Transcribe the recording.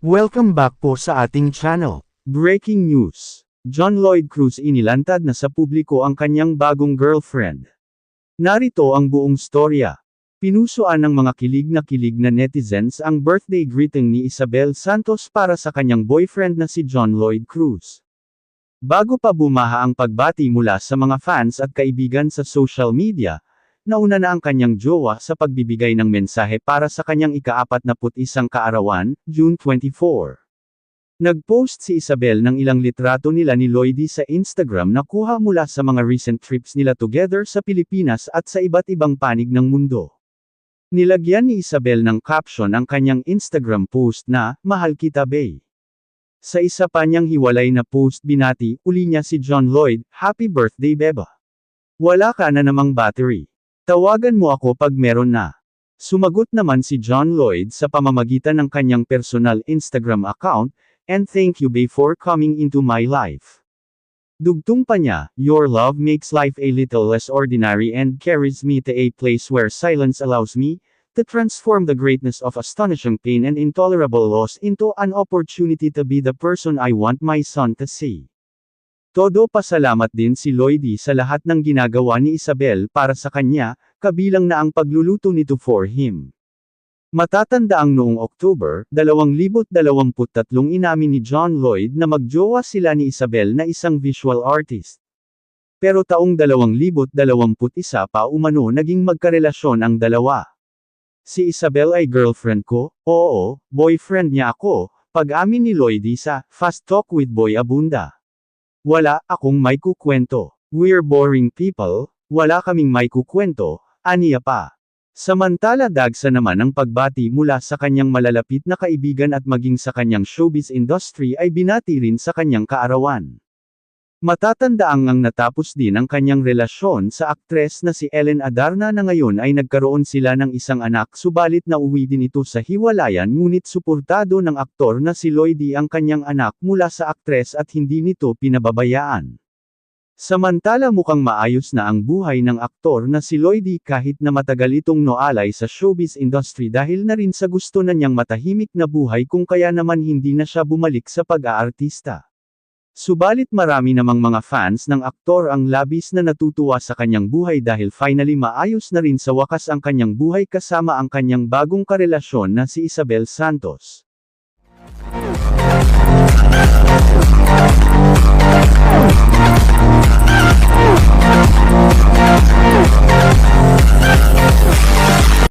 Welcome back po sa ating channel. Breaking news. John Lloyd Cruz inilantad na sa publiko ang kanyang bagong girlfriend. Narito ang buong storya. Pinusuan ng mga kilig na kilig na netizens ang birthday greeting ni Isabel Santos para sa kanyang boyfriend na si John Lloyd Cruz. Bago pa bumaha ang pagbati mula sa mga fans at kaibigan sa social media, nauna na ang kanyang jowa sa pagbibigay ng mensahe para sa kanyang ikaapat na isang kaarawan, June 24. Nag-post si Isabel ng ilang litrato nila ni Lloydie sa Instagram na kuha mula sa mga recent trips nila together sa Pilipinas at sa iba't ibang panig ng mundo. Nilagyan ni Isabel ng caption ang kanyang Instagram post na, Mahal kita Bay. Sa isa pa niyang hiwalay na post binati, uli niya si John Lloyd, Happy birthday beba. Wala ka na namang battery. Tawagan mo ako pag meron na. Sumagot naman si John Lloyd sa pamamagitan ng kanyang personal Instagram account, and thank you bae for coming into my life. Dugtong pa niya, your love makes life a little less ordinary and carries me to a place where silence allows me, to transform the greatness of astonishing pain and intolerable loss into an opportunity to be the person I want my son to see. Todo pasalamat din si Lloydie sa lahat ng ginagawa ni Isabel para sa kanya, kabilang na ang pagluluto nito for him. Matatanda ang noong October, 2023 inamin ni John Lloyd na magjowa sila ni Isabel na isang visual artist. Pero taong 2021 pa umano naging magkarelasyon ang dalawa. Si Isabel ay girlfriend ko, oo, boyfriend niya ako, pag-amin ni Lloydie sa Fast Talk with Boy Abunda. Wala akong may kukwento. We're boring people, wala kaming may kukwento, aniya pa. Samantala dagsa naman ang pagbati mula sa kanyang malalapit na kaibigan at maging sa kanyang showbiz industry ay binati rin sa kanyang kaarawan. Matatandaang ang natapos din ang kanyang relasyon sa aktres na si Ellen Adarna na ngayon ay nagkaroon sila ng isang anak subalit nauwi din ito sa hiwalayan ngunit suportado ng aktor na si Lloydie ang kanyang anak mula sa aktres at hindi nito pinababayaan. Samantala mukhang maayos na ang buhay ng aktor na si Lloydie kahit na matagal itong noalay sa showbiz industry dahil na rin sa gusto na niyang matahimik na buhay kung kaya naman hindi na siya bumalik sa pag-aartista. Subalit marami namang mga fans ng aktor ang labis na natutuwa sa kanyang buhay dahil finally maayos na rin sa wakas ang kanyang buhay kasama ang kanyang bagong karelasyon na si Isabel Santos.